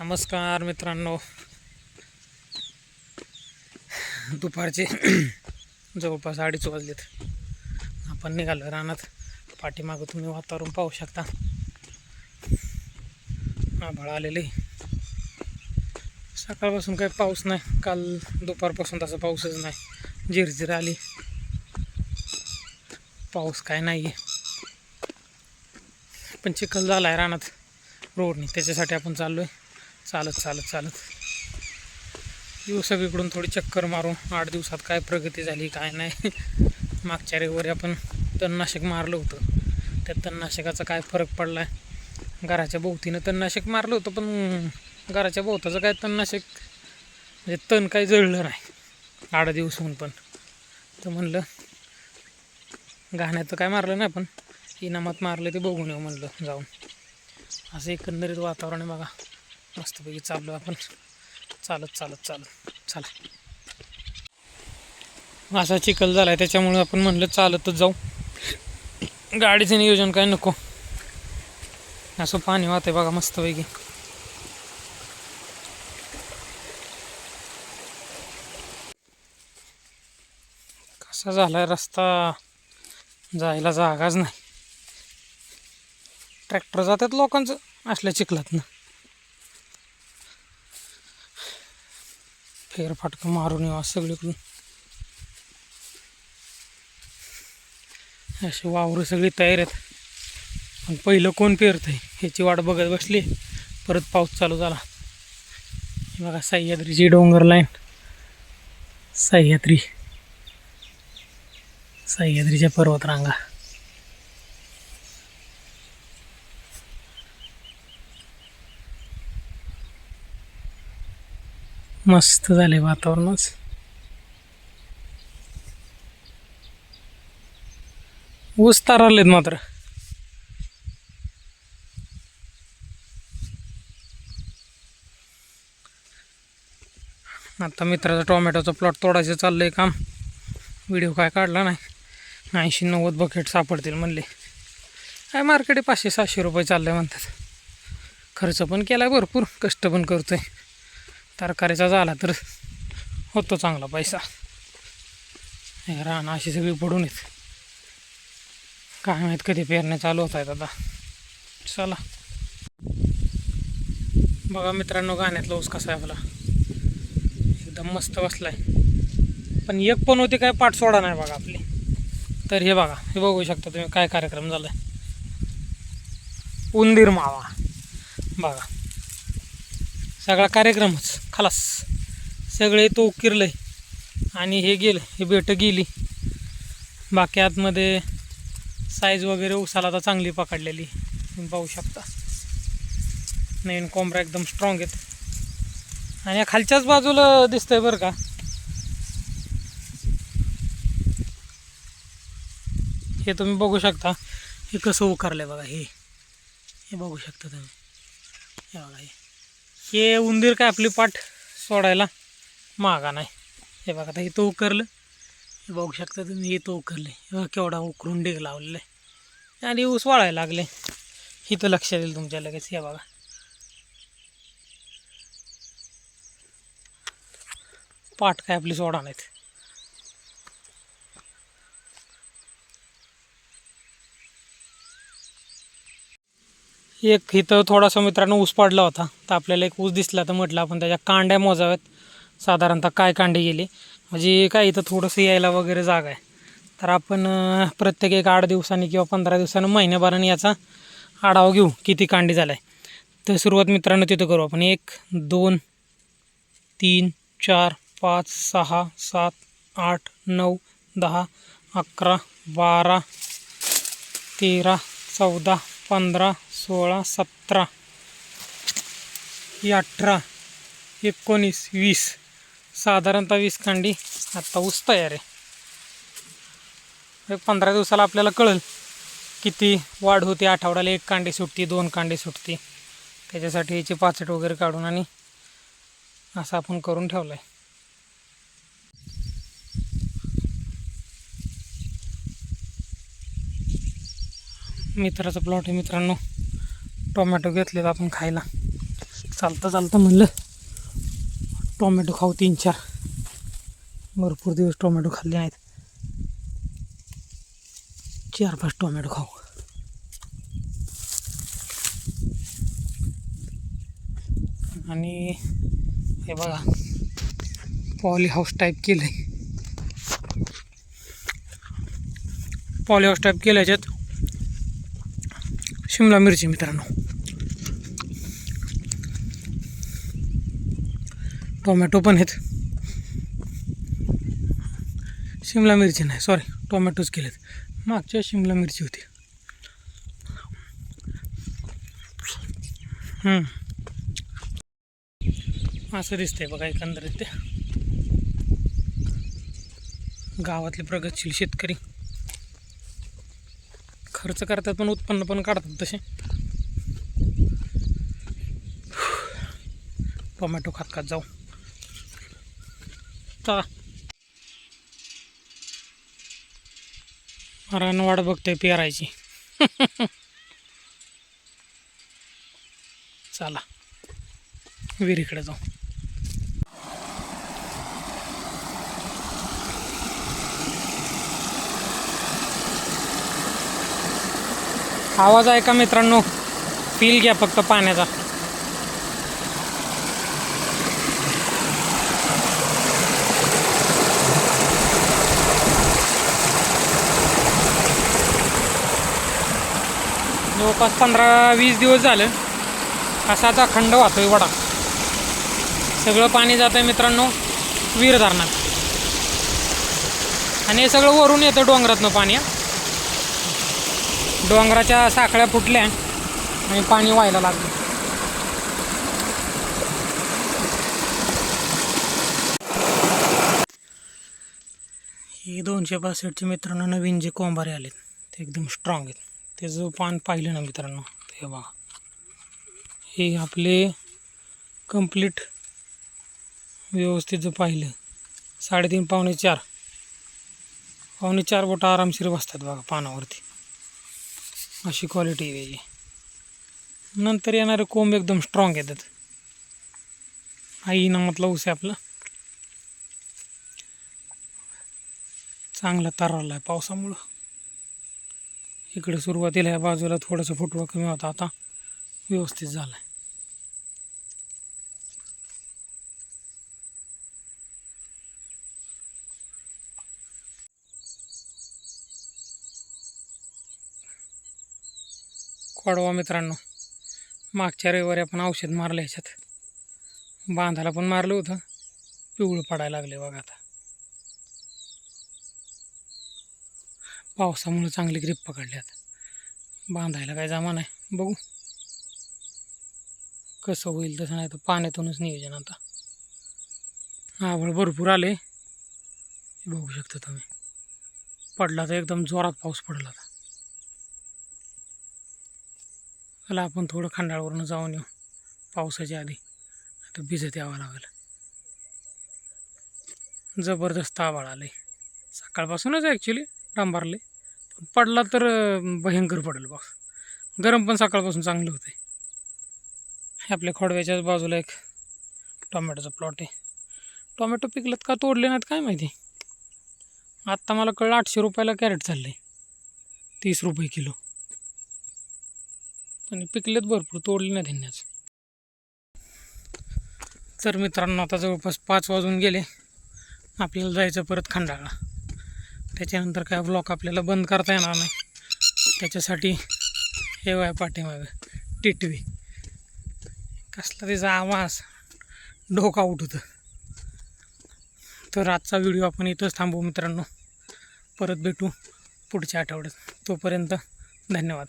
नमस्कार मित्रांनो. दुपारचे जवळपास अडीच वाजलेत. आपण निघालो रानात. पाठीमागं तुम्ही वातावरण पाहू शकता. आभाळ आलेले सकाळपासून काही पाऊस नाही. काल दुपारपासून तसा पाऊसच नाही. झिरझिर आली. पाऊस काय नाही आहे पण चिखल झाला आहे रानात. रोडने त्याच्यासाठी आपण चाललो आहे चालत चालत चालत. येऊ सगळीकडून थोडी चक्कर मारू आठ दिवसात काय प्रगती झाली काय नाही. मागच्या रविवारी आपण तणनाशक मारलं होतं. त्या तणनाशकाचा काय फरक पडला आहे घराच्या भोवतीनं तणनाशक मारलं होतं पण घराच्या भोवताचं काय तणनाशक? म्हणजे तण काही जळलं नाही. आठ दिवस होऊन पण. तर म्हणलं घाण्याचं काय मारलं नाही पण इनामात मारलं ते बघून येऊ म्हणलं जाऊन. असं एकंदरीत वातावरण आहे बघा. मस्तपैकी चाललो आपण. चालत चालत चालत. चला. असा चिखल झाला आहे त्याच्यामुळे आपण म्हणलं चालतच जाऊ. गाडीचं नियोजन काय नको. असं पाणी वाहते बघा मस्तपैकी कसा झालाय रस्ता? जायला जागाच नाही. ट्रॅक्टर जातात लोकांचं असल्या चिखलात ना फेरफाटकं मारून येऊ सगळीकडून. असे वावरं सगळी तयार आहेत. पण पहिलं कोण पेरतंय ह्याची वाट बघत बसली परत पाऊस चालू झाला. बघा सह्याद्रीची डोंगर लाईन. सह्याद्री. सह्याद्रीच्या पर्वतरांगा. मस्त झाले वातावरणच. ऊस तारालेत मात्र. आता मित्राचा टोमॅटोचा प्लॉट तोडायचं चाललंय काम. व्हिडिओ काय काढला नाही. ऐंशी नव्वद बकेट सापडतील म्हणले. काय मार्केट पाचशे सहाशे रुपये चाललंय म्हणतात. खर्च पण केला आहे भरपूर कष्ट पण करतोय. तरकारीचा झाला तर होतो चांगला पैसा. हे रान अशी सगळी पडून येत काय माहीत कधी पेरण्या चालू होत आहेत आता. चला. बघा मित्रांनो गाण्यातला ऊस कसा आहे आपला एकदम मस्त बसलाय. पण एक पण होती काय पाठ सोडा नाही बघा आपली. तर हे बघा हे बघू शकता तुम्ही काय कार्यक्रम झालाय. उंदीर मावा. बघा. सगळा कार्यक्रमच खलास. सगळे तो उकिरलं आहे आणि हे गेलं हे बेटं गेली. बाकी आतमध्ये साईज वगैरे उसाला आता चांगली पकडलेली. तुम्ही पाहू शकता. नवीन कोंबरा एकदम स्ट्रॉंग आहेत. आणि या खालच्याच बाजूला दिसतंय बरं का? हे तुम्ही बघू शकता. हे कसं उकारलं आहे बघा हे. हे बघू शकता तुम्ही. हे बघा हे. हे उंदीर काय आपली पाठ सोडायला मागा नाही. हे बघा आता इथं उकरलं. हे बघू शकता तुम्ही इथं उकरलं बघा केवढा उकरून डेग लावलेला आहे आणि ऊस वाळायला लागले. इथं लक्ष येईल तुमच्या लगेच हे बघा. पाठ काय आपली सोडा नाहीत. एक इथं थोडासा मित्रांनो ऊस पडला होता. तर आपल्याला एक ऊस दिसला तर म्हटलं आपण त्याच्या कांड्या मोजाव्यात. साधारणतः काय कांडे गेले? म्हणजे काय इथं थोडंसं यायला वगैरे जागा आहे. तर आपण प्रत्येक एक आठ दिवसांनी किंवा पंधरा दिवसांनी महिन्याभराने याचा आढावा घेऊ किती कांडी झाला आहे तर सुरुवात मित्रांनो तिथं करू आपण. एक दोन तीन चार पाच सहा सात आठ नऊ दहा अकरा बारा तेरा चौदा पंधरा सोळा सतरा ही अठरा एकोणीस वीस. साधारणतः वीस कांडी आत्ता ऊस तयार आहे. एक पंधरा दिवसाला आपल्याला कळेल किती वाढ होते आठवड्याला एक कांडी सुटती दोन कांडी सुटती. त्याच्यासाठी याची पाचट वगैरे काढून आणि असं आपण करून ठेवलं आहे मित्राचा प्लॉट आहे मित्रांनो. टोमॅटो घेतलेत आपण खायला. चालतं चालतं म्हणलं. टोमॅटो खाऊ तीन चार. भरपूर दिवस टोमॅटो खाल्ले नाहीत. चार पाच टोमॅटो खाऊ. आणि हे बघा पॉली हाऊस टाईप केलं आहे पॉली हाऊस टाईप केलं याच्यात शिमला मिरची मित्रांनो. टोमॅटो पण आहेत. शिमला मिरची नाही सॉरी टोमॅटोच केलेत. मागच्या शिमला मिरची होती. असं दिसतंय बघा एकंदरीत ते. गावातले प्रगतशील शेतकरी. खर्च करतात पण उत्पन्न पण काढतात तसे. टोमॅटो खात खात जाऊ. का? मरण वाट बघतोय पेरायची. चला विहिरीकडे जाऊ. आवाज आहे का मित्रांनो? फील घ्या फक्त पाण्याचा. जवळपास पंधरा वीस दिवस झालं असाच अखंड वाहतोय वडा. सगळं पाणी जात आहे मित्रांनो वीर धरणात आणि हे सगळं वरून येतं डोंगरातनं पाणी डोंगराच्या साखळ्या फुटल्या आणि पाणी व्हायला लागलं. हे दोनशे पासष्टचे मित्रांनो नवीन जे कोंबारे आलेत ते एकदम स्ट्रॉंग आहेत. त्याचं पान पाहिलं ना मित्रांनो हे बघा. हे आपले कंप्लीट व्यवस्थित जर पाहिलं साडेतीन पावणे चार. पावणे चार बोटं आरामशीर बसतात बघा पानावरती. अशी क्वालिटी आहे त्याची. नंतर येणारे कोंब एकदम स्ट्रॉंग येतात. आई नामातला ऊस आहे आपला. चांगला तरारला आहे पावसामुळं. इकडे सुरुवातीला ह्या बाजूला थोडासा फुटवा कमी होता आता व्यवस्थित झाला आहे कोडवा मित्रांनो मागच्या रविवारी आपण औषध मारलं ह्याच्यात. बांधाला पण मारलं होतं पिवळं पडायला लागले बघा आता. पावसामुळे चांगली ग्रीप पकडल्यात. बांधायला काय जमा नाही. बघू. कसं होईल तसं नाही तर पाण्यातूनच नियोजन आता. आभाळ भरपूर आले हे बघू शकता तुम्ही. पडला तर एकदम जोरात पाऊस पडला आता. चला आपण थोडं खंडाळवरनं जाऊन येऊ. पावसाच्या आधी. आता भिजत यावं लागेल. जबरदस्त आभाळ आलं आहे सकाळपासूनच ॲक्च्युली डांबारले. पडला तर भयंकर पडेल पाऊस गरम पण सकाळपासून चांगलं होतं. हे आपल्या खोडव्याच्याच बाजूला एक टोमॅटोचा प्लॉट आहे. टोमॅटो पिकलेत का तोडले नाहीत काय माहिती? आत्ता मला कळलं आठशे रुपयाला कॅरेट चाललं आहे तीस रुपये किलो. आणि पिकलेत भरपूर तोडले नाही त्यांनीच तर मित्रांनो आता जवळपास पाच वाजून गेले. आपल्याला जायचं परत खंडाळा. त्याच्यानंतर काय ब्लॉक आपल्याला बंद करता येणार नाही. त्याच्यासाठी हे वाय पाठीमागं टिटवी. कसला त्याचा आवाज? डोका होतं. तर आजचा व्हिडिओ आपण इथंच थांबवू मित्रांनो. परत भेटू पुढच्या आठवड्यात. तोपर्यंत धन्यवाद.